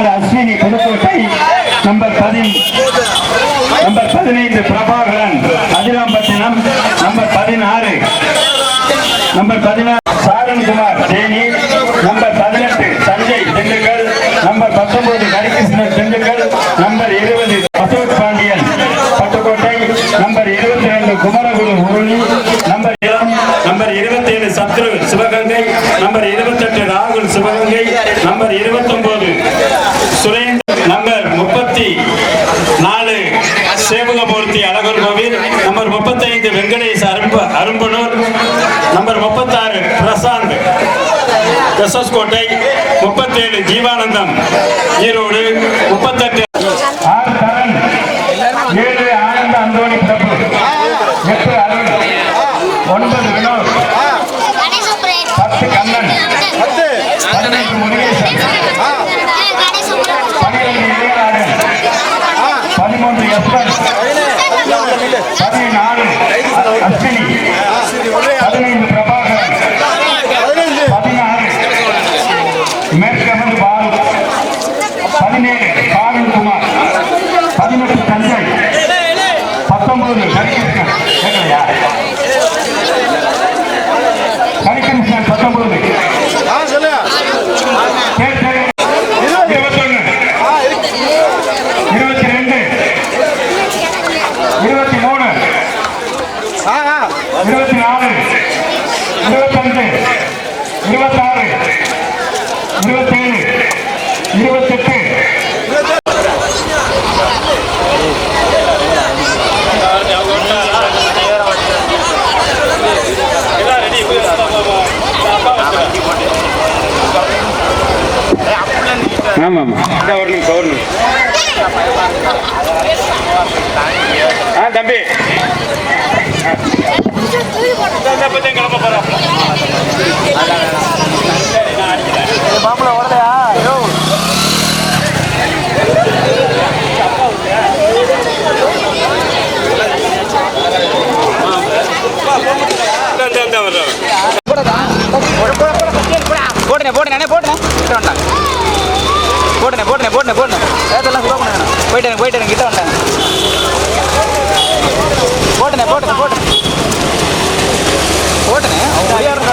Ashwini Pudukkottai number பதி number பதினைந்து Prabhakaran Adirampattinam number பதினாறு. நம்பர் பதினாறு சாரன்குமார் தேனி. நம்பர் பதினெட்டு சஞ்சய் திண்டுக்கல். நம்பர் பத்தொன்பது ஹரிகிருஷ்ணன் திண்டுக்கல். நம்பர் இருபது அசோக் பாண்டியன் பட்டுக்கோட்டை. நம்பர் இருபத்தி ரெண்டு குமரகுரு உருளி நம்பர் நம்பர் இருபத்தி ஏழு சத்ரு சிவகங்கை. நம்பர் இருபத்தெட்டு ராகுல் சிவகங்கை. நம்பர் இருபத்தொன்பது சுரேந்தர். நம்பர் முப்பத்தி நாலு சேவகமூர்த்தி அழகர் கோவில். நம்பர் முப்பத்தி ஐந்து வெங்கடேஷ் அரும்ப அரும்பனூர். நம்பர் முப்பத்தாறு பிரசாந்த். எஸ்எஸ்-கோட்டை முப்பத்தேழு ஜீவானந்தம். ஈரோடு. முப்பத்தெட்டு இருபத்தெட்டு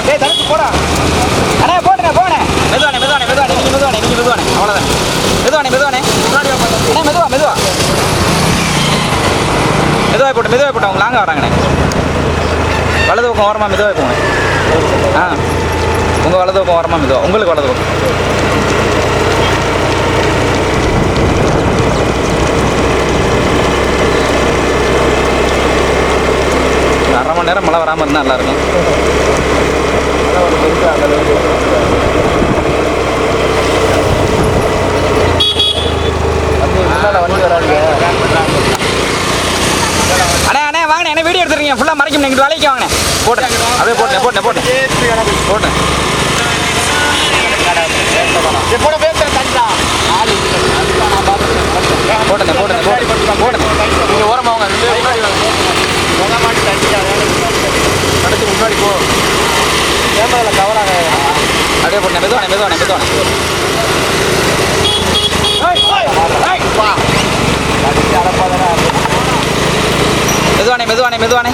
ஏய் முடியாடுறா டேய் போடா. அண்ணே போட்டுண்ணே போனே மெதுவானே மெதுவானே மெதுவானே நீங்க மெதுவானே நீங்க மெதுவானே அவ்வளோதான் மெதுவானே மெதுவானே அண்ணே மெதுவா மெதுவா. மெதுவாக போட்டு மெதுவாக போட்டு அவங்க லாங்க வராங்கண்ணே. வலது பக்கம் ஓரமாக மெதுவாக போங்க ஆ. உங்கள் வலது பக்கம் ஓரமாக மெதுவா. உங்களுக்கு வலது பக்கம். அரை மணி நேரம் மழை வராமல் இருந்தால் நல்லாயிருக்கும் ஆனால் ஒரு பெருசாக அந்த அளவுக்கு என்ன வீடியோ எடுத்துருக்கீங்க? ஃபுல்லாக மறைக்கும் நீங்கள் வேலைக்கு வாங்க போட்டேன் அதே போட்டேன் போட்டேன் போட்டேன் போட்டேன் மெதுவானே.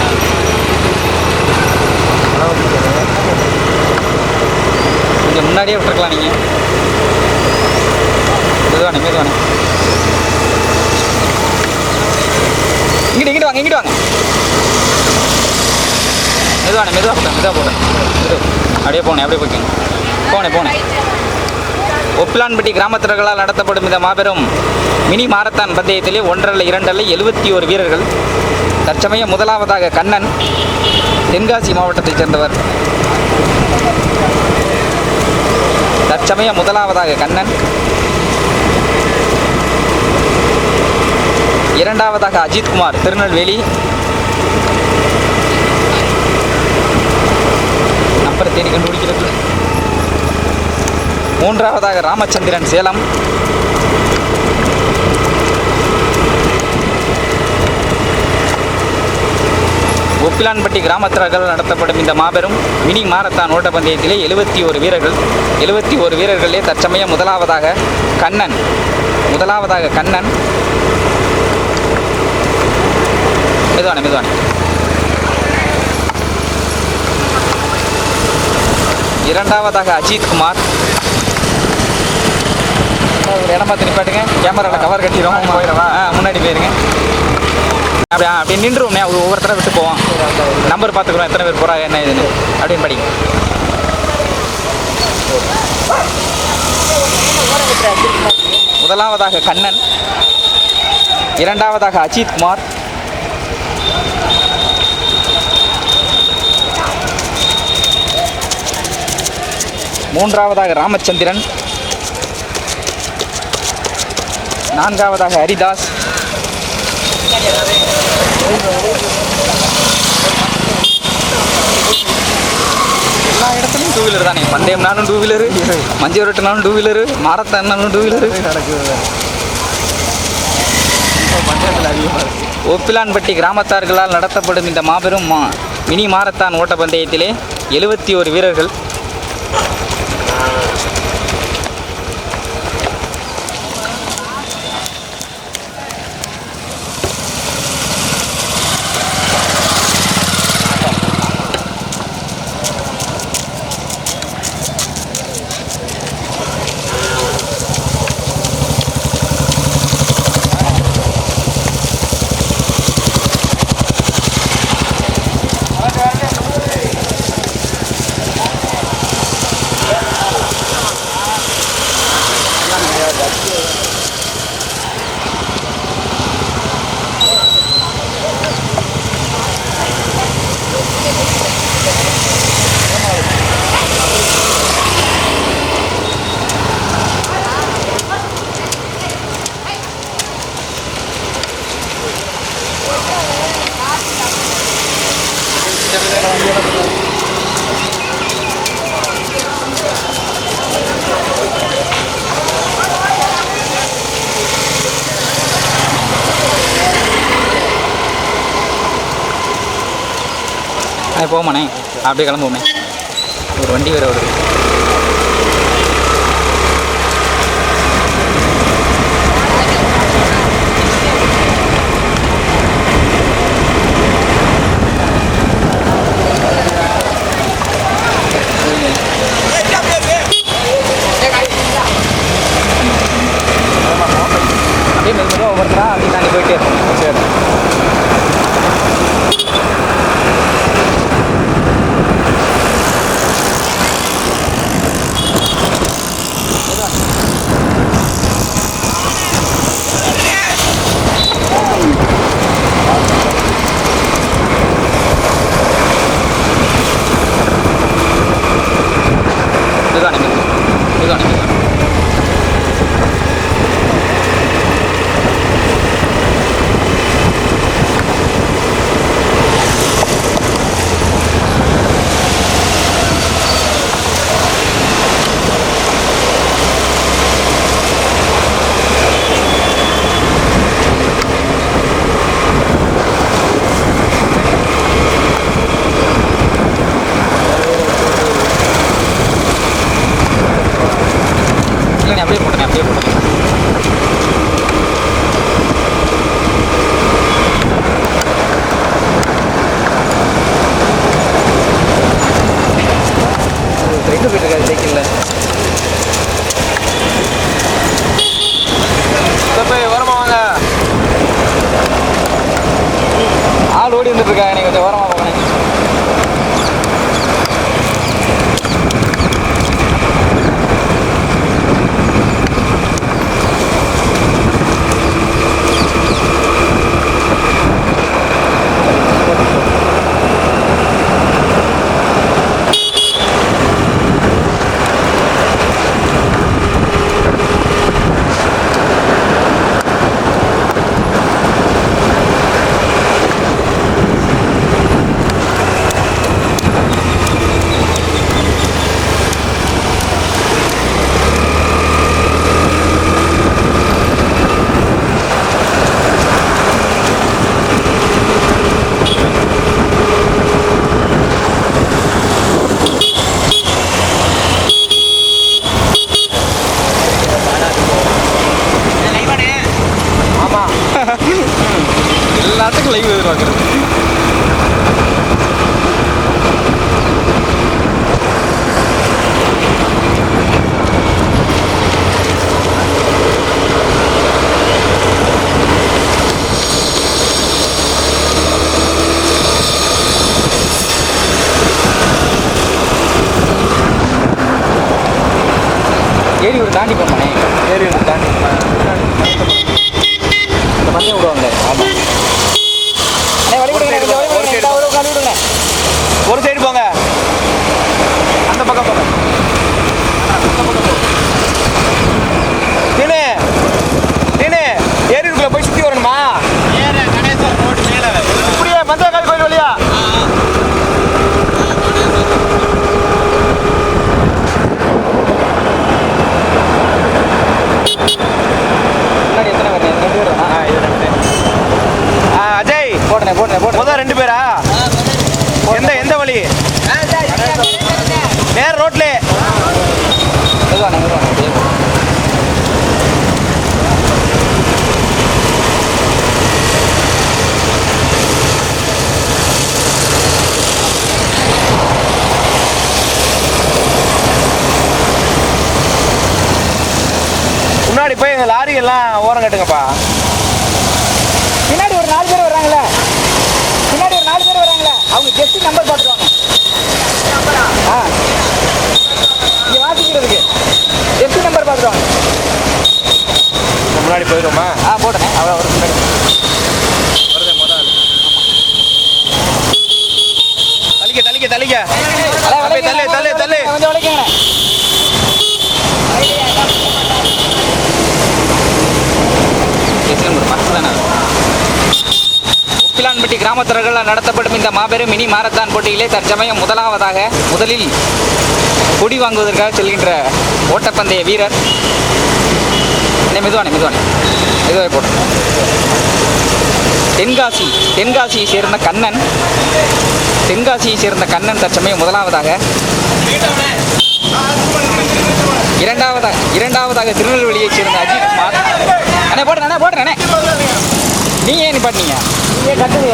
மெதுவானே கொஞ்சம் முன்னாடியே விட்டுருக்கலாம் நீங்கள் மெதுவானே மெதுவானே. இங்கிட்டு இங்கிட்டு வாங்க இங்கிட்டு வாங்க. மெதுவானே மெதுவாக போட்டேன் மெதுவாக போட்டேன் மெது அப்படியே போனேன் அப்படியே போய்க்கோங்க போனேன் போனேன் ஒப்பிலான்பட்டி கிராமத்தினர்களால் நடத்தப்படும் இந்த மாபெரும் மினி மாரத்தான் பந்தயத்திலே ஒன்றல்ல இரண்டல்ல எழுபத்தி ஒரு வீரர்கள் தற்சமயம் முதலாவதாக கண்ணன் தென்காசி மாவட்டத்தைச் சேர்ந்தவர். தற்சமயம் முதலாவதாக கண்ணன். இரண்டாவதாக அஜித்குமார் திருநெல்வேலி. நம்பரை தேடி கண்டுபிடிக்கிறது. மூன்றாவதாக ராமச்சந்திரன் சேலம். ஒப்பிலான்பட்டி கிராமத்தினர்கள் நடத்தப்படும் இந்த மாபெரும் மினி மாரத்தான் ஓட்டப்பந்தயத்திலே எழுபத்தி ஒரு வீரர்கள் எழுபத்தி ஒரு வீரர்களே தற்சமயம் முதலாவதாக கண்ணன் முதலாவதாக கண்ணன். மெதுவானே மெதுவானே. இரண்டாவதாக அஜித் குமார். ஒரு இடம் பார்த்து நிப்பாட்டுங்க. கேமராவில் கவர் கட்டிடும் போயிடவா முன்னாடி போயிருங்க. அப்படியே? அப்படி நின்றுவோம்னே ஒவ்வொருத்தர விட்டு போவோம். நம்பர் பார்த்துக்குறோம் எத்தனை பேர் போகிறாங்க என்ன இதுன்னு அப்படின்னு படிங்க. முதலாவதாக கண்ணன். இரண்டாவதாக அஜித் குமார். மூன்றாவதாக ராமச்சந்திரன். நான்காவதாக ஹரிதாஸ். எல்லா இடத்துலையும் டூ வீலர் தானே. பந்தயம்னாலும் டூ வீலரு மஞ்சள் விரட்டுனாலும் டூ வீலரு மாரத்தான்னாலும் டூ வீலரு நடக்குது ஒப்பிலான்பட்டி கிராமத்தார்களால் நடத்தப்படும் இந்த மாபெரும் மா மினி மாரத்தான் ஓட்டப்பந்தயத்திலே எழுபத்தி ஒரு வீரர்கள் போமாண்ணே. அப்படியே கிளம்புவோமே. ஒரு வண்டி வேறு வருது. இல்லைங்க அப்படியே போட்டுங்க அப்படியே போட்டுங்க ஏரி ஒரு தாண்டி போமானே ஏரி ஒரு தாண்டி இந்த பந்தயம் விடுவாங்க ஆமாம் ஒரு சைடு போங்க அந்த பக்கம் போங்க நீனு நீனு ஏரிக்குள்ள போய் சுத்தி வரணுமா இப்படியே மந்தகால் கோயில் வழியா முன்னாடி எத்தனை பேர் ரெண்டு பேர் வேணா ஆ, அஜய் போட்டனே போட்டனே போட்டனே முதல் ரெண்டு பேரா எந்த எந்த வழி நேர ரோட்ல மெதுவானே மெதுவானே முன்னாடி போய் எங்க லாரி எல்லாம் ஓரம் கட்டுங்கப்பா பின்னாடி ஒரு நாலு பேர் வர்றாங்களே பின்னாடி ஒரு நாலு பேர் வர்றாங்களே அவங்க ஜெஸ்ட் நம்பர் பார்த்துருவாங்க ஆ இங்கே வாசிக்கிறதுக்கு ஜெஸ்ட் நம்பர் பார்த்துருவாங்க முன்னாடி போயிடுமா ஆ போட்டனே அவ்வளோ ஒரு முன்னாடி தள்ளிக்க தள்ளிக்க தள்ளிக்க அலே, அப்படியே விளைக்குங்க, தள்ளு தள்ளு தள்ளு கொஞ்சம் விளைக்குங்க வேளாண்பட்டி கிராமத்தினர்கள் நடத்தப்படும் இந்த மாபெரும் மினி மாரத்தான் போட்டியிலே தற்சமயம் முதலாவதாக முதலில் கொடி வாங்குவதற்காக செல்கின்ற ஓட்டப்பந்தய வீரர். அண்ணே, மெதுவானே மெதுவானே மெதுவாக போட்டு தென்காசி தென்காசியை சேர்ந்த கண்ணன். தென்காசியை சேர்ந்த கண்ணன் தற்சமயம் முதலாவதாக. இரண்டாவதாக இரண்டாவதாக திருநெல்வேலியைச் சேர்ந்த அஜித் குமார். அண்ணே போடுறேன் அண்ணே போடுறேன் நீ ஏன் நிப்பாட்டினீங்க நீங்க கட்டுங்க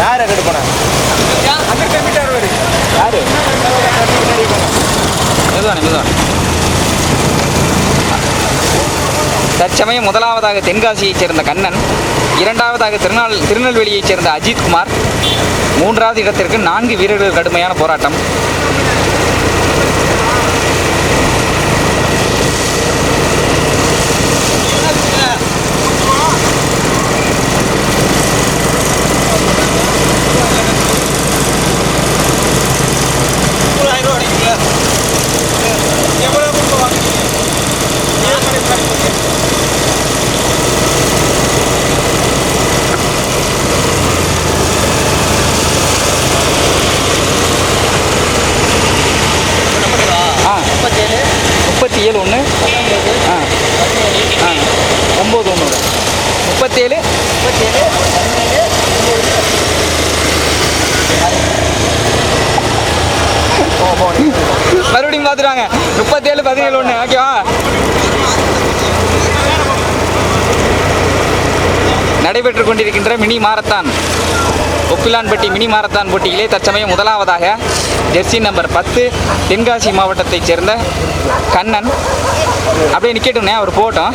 யார் கட்டு போன யாரு? மெதுவானே மெதுவானே தற்சமயம் முதலாவதாக தென்காசியைச் சேர்ந்த கண்ணன் இரண்டாவதாக திருநாள் திருநெல்வேலியைச் சேர்ந்த அஜித்குமார் மூன்றாவது இடத்திற்கு நான்கு வீரர்கள் கடுமையான போராட்டம் ஆ முப்பத்தி ஏழு ஒன்று ஆ ஆ ஒம்பது ஒன்று முப்பத்தேழு மறுபடியும் பார்த்துருவாங்க முப்பத்தேழு பதினேழு ஒன்று ஓகேவா நடக்கின்ற mini marathon. Oppilanpatti mini marathon போட்டியிலே தற்சமயம் முதலாவதாக ஜெர்சி நம்பர் பத்து தென்காசி மாவட்டத்தைச் சேர்ந்த கண்ணன். அப்படியே நிற்கட்டும்னே அவர் போட்டோம்.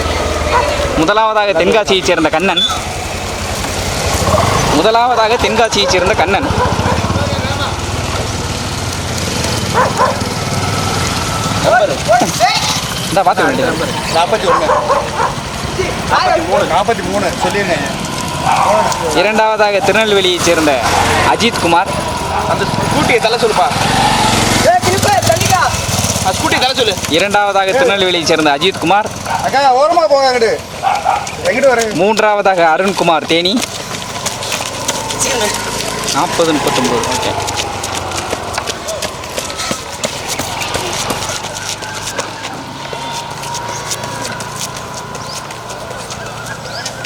முதலாவதாக தென்காசியைச் சேர்ந்த கண்ணன். முதலாவதாக தென்காசியைச் சேர்ந்த கண்ணன். இந்த பார்த்து நாற்பத்தி ஒன்று. நாற்பத்தி மூணு நாற்பத்தி மூணு. சொல்லியிருந்தேன் இரண்டாவதாக திருநெல்வேலியைச் சேர்ந்த அஜித் குமார். அந்த ஸ்கூட்டியை தலை சொல்லுப்பா. ஸ்கூட்டி தலை சொல்லு. இரண்டாவதாக திருநெல்வேலியைச் சேர்ந்த அஜித் குமார். மூன்றாவதாக அருண்குமார் தேனி. நாற்பது முப்பத்தொம்போது. ஓகே.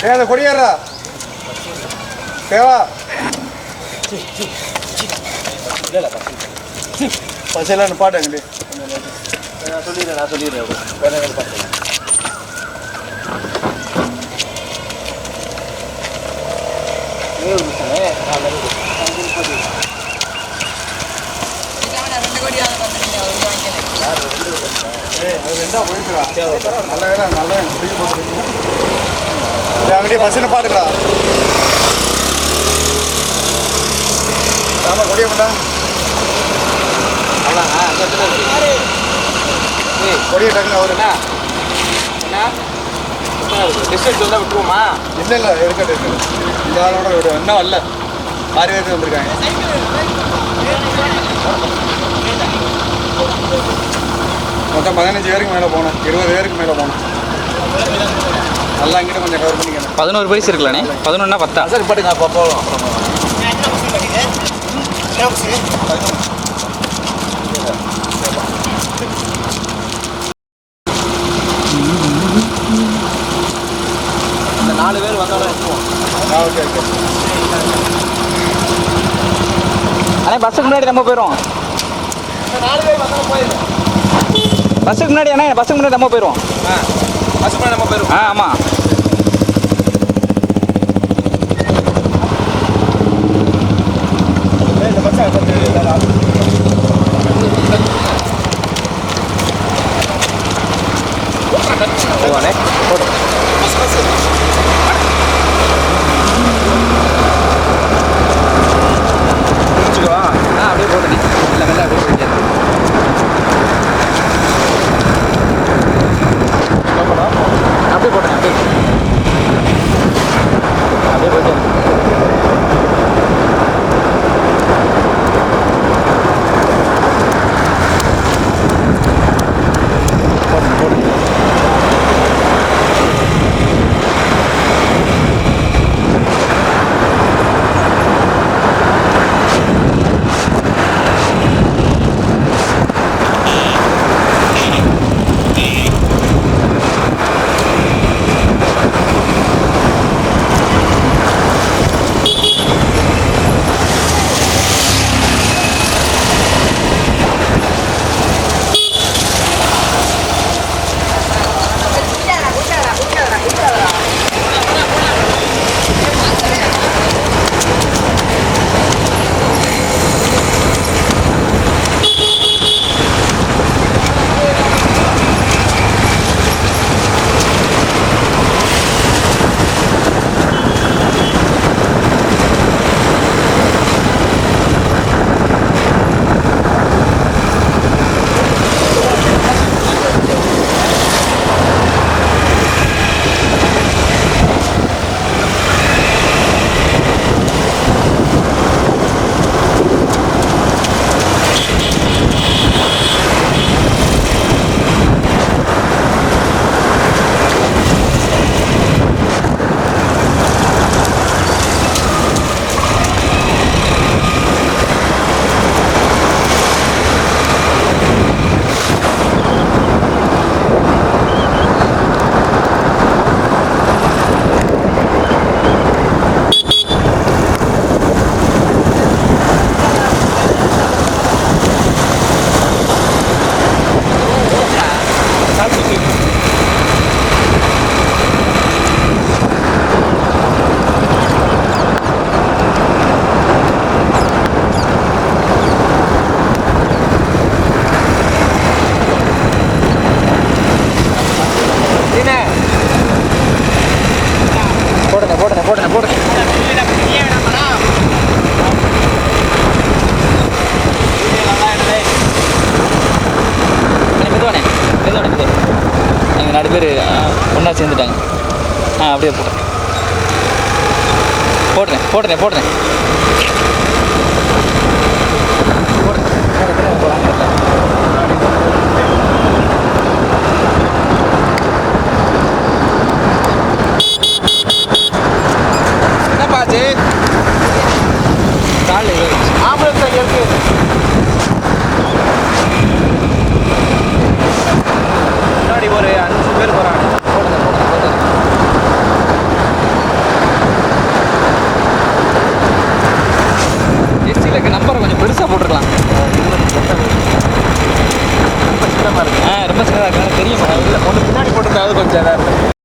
ஏ அந்த கொடியேறா தேவா பசையில் நிப்பாட்டங்களே நான் சொல்லிடுறேன் நான் வேலை பார்த்துக்கலாம் நல்ல வேலை நல்ல முடிஞ்சு போட்டு அங்கேயே ஆமா கொடிய பண்ணா கொடிய டக்குன்னு அவரு டிஸ்டன்ஸ் வந்தால் விட்டுருவோமா? இல்லை இல்லை இருக்கட்டும் இருக்கட்டும் இந்த ஆளோட விடு இன்னும் வரல ஆறு பேருக்கு வந்திருக்காங்க. மொத்தம் பதினஞ்சு பேருக்கு மேலே போனோம். இருபது பேருக்கு மேலே போனோம். நல்லா இங்கிட்ட கொஞ்சம் கவர் பண்ணிக்கணும் பதினோரு பரிசு இருக்கலாண்ணே பதினொன்னா பத்தா? சார் பாட்டுங்க அப்போ போகலாம் இந்த நாலு பேர் வந்தாலும் எடுத்துவோம் ஓகே ஓகே. அண்ணே பஸ்ஸுக்கு முன்னாடி நம்ம போயிடும் பஸ்ஸுக்கு முன்னாடி அண்ணே பஸ்ஸுக்கு முன்னாடி நம்ம போயிடுவோம். பசுமை நம்ம போயிருவோம் ஆ ஆமாம் これはね。பேர் ஒன்றா சேர்ந்துட்டாங்க. ஆ அப்படியே போடுறேன் போடுறேன் போடுறேன் போடுறேன் என்னப்பாச்சு காலில் ஆம்புலன்ஸ் அங்கே இருக்கு முன்னாடி ஒரு அஞ்சு பேர் போகிறாங்க போடுங்க போடுங்க போடுங்க எஸ்டியில் இருக்க பெருசாக போட்டுருக்கலாம். ஆ ரொம்ப சின்னதாக இருக்கு தெரியும் இல்லை ஒன்று பின்னாடி போட்டிருந்தாவது கொஞ்சம் இதாக இருக்கும்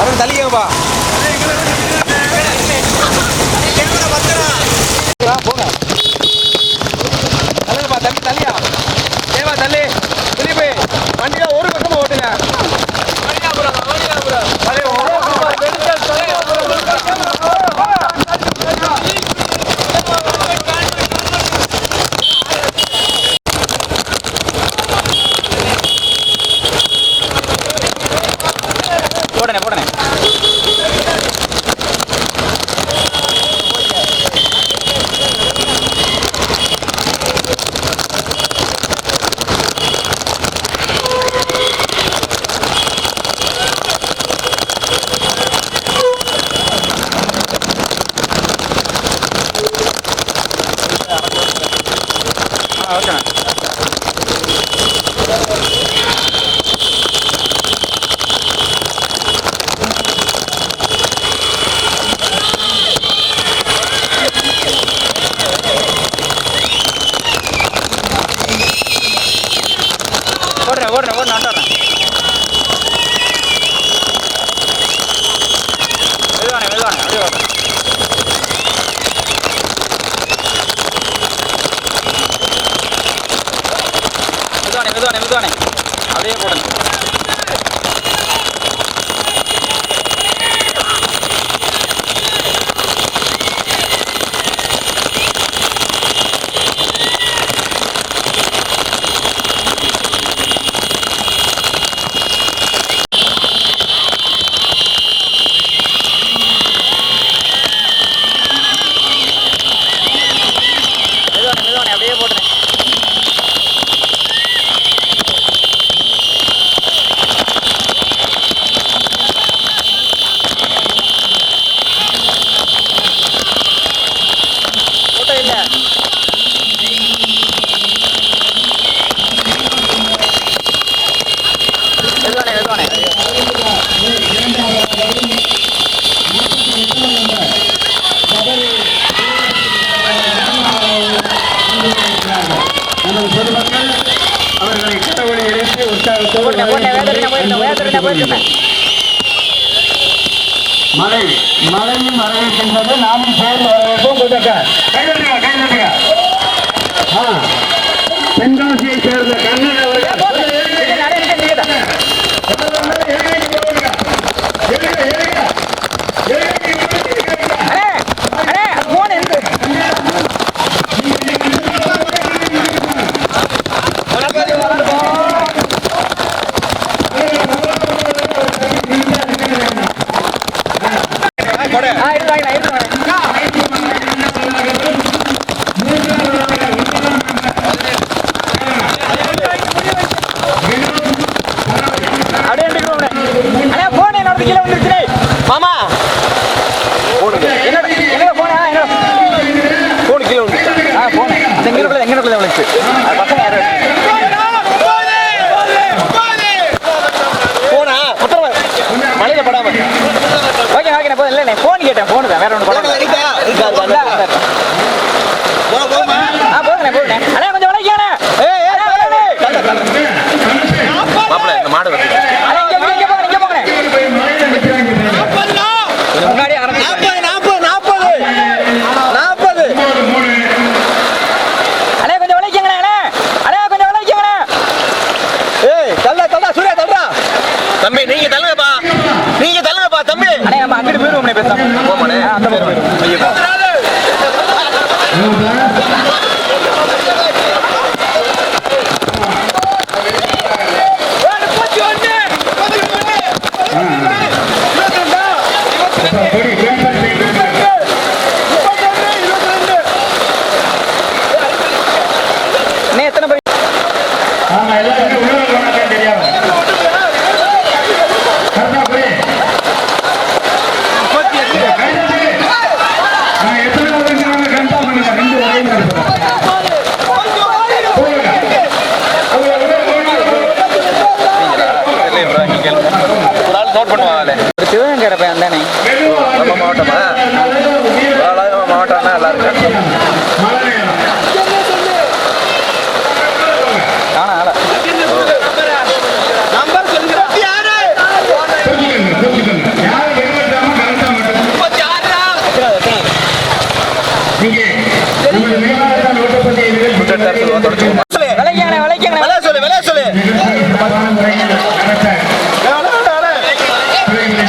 அவர் தள்ளிக்கப்பா Okay. தென்காசியை சேர்ந்த கண்ணன் அவர்கள் இல்லை ஃபோன் கேட்டேன் ஃபோனு தான் வேற ஒன்று படம்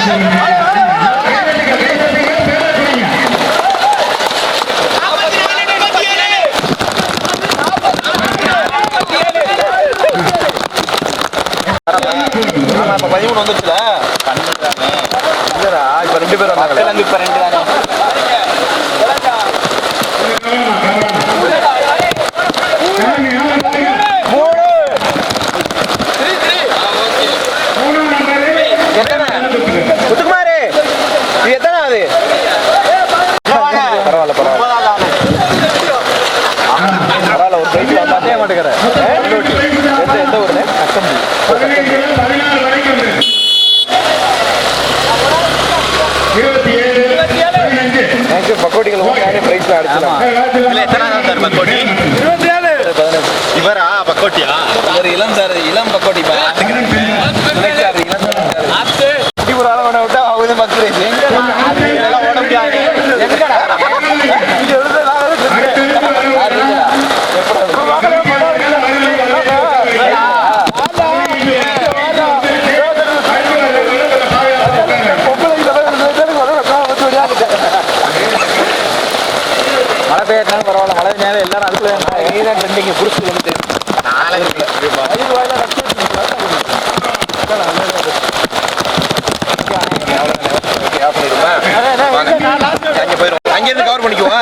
Thank you. ஓகே பிரைஸ்ல அடிச்சிடலாம் இல்ல எத்தனை நாள் சார் பக்கோட்டி? இவரா பக்கோட்டியா? ஒரு இளம் சார் இளம் பக்கோட்டி ஒரு ஆளை கொண்டு விட்டா அவங்க பத்து பிரைஸ் எங்கடா ஓட முடியாது எங்கடா இங்க இருந்து நான் வந்து மழை பெய்யறதுனால பரவாயில்ல மழை நேரம் எல்லாரும் அதுக்குள்ள நீங்க ட்ரெண்டிங் வந்து வந்துட்டு அங்க போயிரும். அங்க இருந்து கவர் பண்ணிக்குவோம்.